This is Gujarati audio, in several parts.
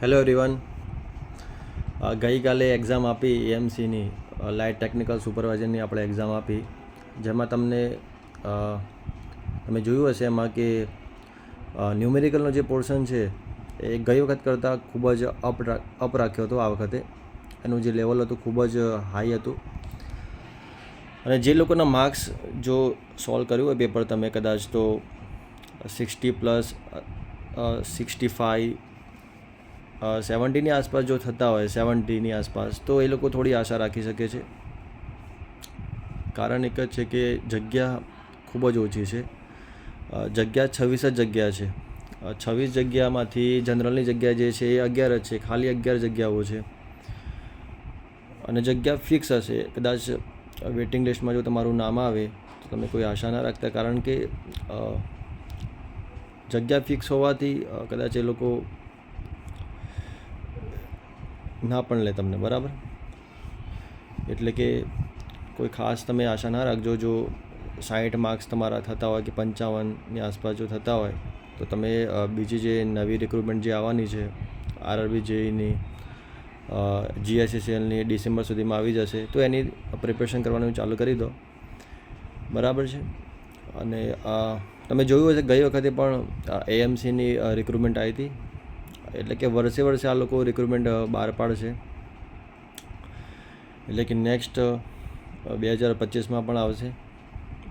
હેલો એવરીવન ગઈકાલે એક્ઝામ આપી એએમસીની લાઇટ ટેકનિકલ સુપરવાઇઝરની આપણે એક્ઝામ આપી. જેમાં તમને તમે જોયું હશે એમાં કે ન્યુમેરિકલનો જે પોર્શન છે, એ ગઈ વખત કરતાં ખૂબ જ અપ અપ રાખ્યો હતો આ વખતે. એનું જે લેવલ હતું ખૂબ જ હાઈ હતું. અને જે લોકોના માર્ક્સ જો સોલ્વ કર્યું હોય પેપર તમે કદાચ તો સિક્સટી પ્લસ સિક્સટી ફાઇવ સેવન્ટીની આસપાસ જો થતા હોય સેવન્ટીની આસપાસ, તો એ લોકો થોડી આશા રાખી શકે છે. કારણ એક જ છે કે જગ્યા ખૂબ જ ઓછી છે. જગ્યા છવ્વીસ જ જગ્યા છે. છવ્વીસ જગ્યામાંથી જનરલની જગ્યા જે છે એ અગિયાર જ છે, ખાલી અગિયાર જગ્યાઓ છે. અને જગ્યા ફિક્સ હશે. કદાચ વેઇટિંગ લિસ્ટમાં જો તમારું નામ આવે, તો તમે કોઈ આશા ના રાખતા. કારણ કે જગ્યા ફિક્સ હોવાથી કદાચ એ લોકો ના પણ લે તમને, બરાબર? એટલે કે કોઈ ખાસ તમે આશા ના રાખજો, જો સાઠ માર્ક્સ તમારા થતા હોય કે પંચાવનની આસપાસ જો થતા હોય, તો તમે બીજી જે નવી રિક્રુટમેન્ટ જે આવવાની છે આરઆરબી જેઈની જીએસએસએલની ડિસેમ્બર સુધીમાં આવી જશે, તો એની પ્રિપેરેશન કરવાનું ચાલુ કરી દો. બરાબર છે? અને તમે જોયું હશે ગઈ વખતે પણ એએમસીની રિક્રુટમેન્ટ આવી હતી? એટલે કે વર્ષે વર્ષે આ લોકો રિક્રુટમેન્ટ બહાર પાડશે એટલે કે નેક્સ્ટ બે હજાર પચીસમાં પણ આવશે.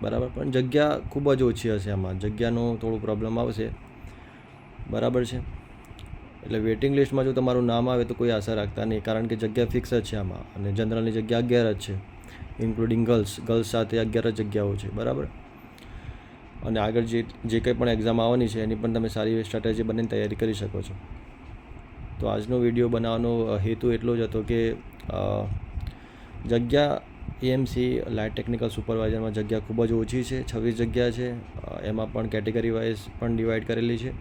બરાબર? પણ જગ્યા ખૂબ જ ઓછી હશે આમાં. જગ્યાનો થોડું પ્રોબ્લેમ આવશે. બરાબર છે? એટલે વેઇટિંગ લિસ્ટમાં જો તમારું નામ આવે તો કોઈ આશા રાખતા નહીં. કારણ કે જગ્યા ફિક્સ જ છે આમાં. અને જનરલની જગ્યા અગિયાર જ છે. ઇન્ક્લુડિંગ ગર્લ્સ ગર્લ્સ સાથે અગિયાર જ જગ્યાઓ છે. બરાબર? અને આગળ જે જે કંઈ પણ એક્ઝામ આવવાની છે, એની પણ તમે સારી સ્ટ્રેટેજી બનીને તૈયારી કરી શકો છો. તો આજનો વીડિયો બનાવવાનો હેતુ એટલો જ હતો કે જગ્યા એએમસી લાઇટ ટેકનિકલ સુપરવાઇઝરમાં જગ્યા ખૂબ જ ઓછી છે, છવ્વીસ જગ્યા છે એમાં પણ કેટેગરી વાઇઝ પણ ડિવાઈડ કરેલી છે.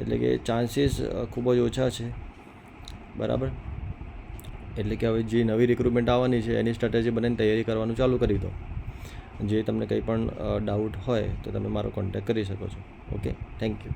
એટલે કે ચાન્સીસ ખૂબ જ ઓછા છે. બરાબર? એટલે કે હવે જે નવી રિક્રુટમેન્ટ આવવાની છે, એની સ્ટ્રેટેજી બનીને તૈયારી કરવાનું ચાલુ કરી દો. જે તમને કંઈ પણ ડાઉટ હોય તો તમે મારો કોન્ટેક્ટ કરી શકો છો. Okay thank you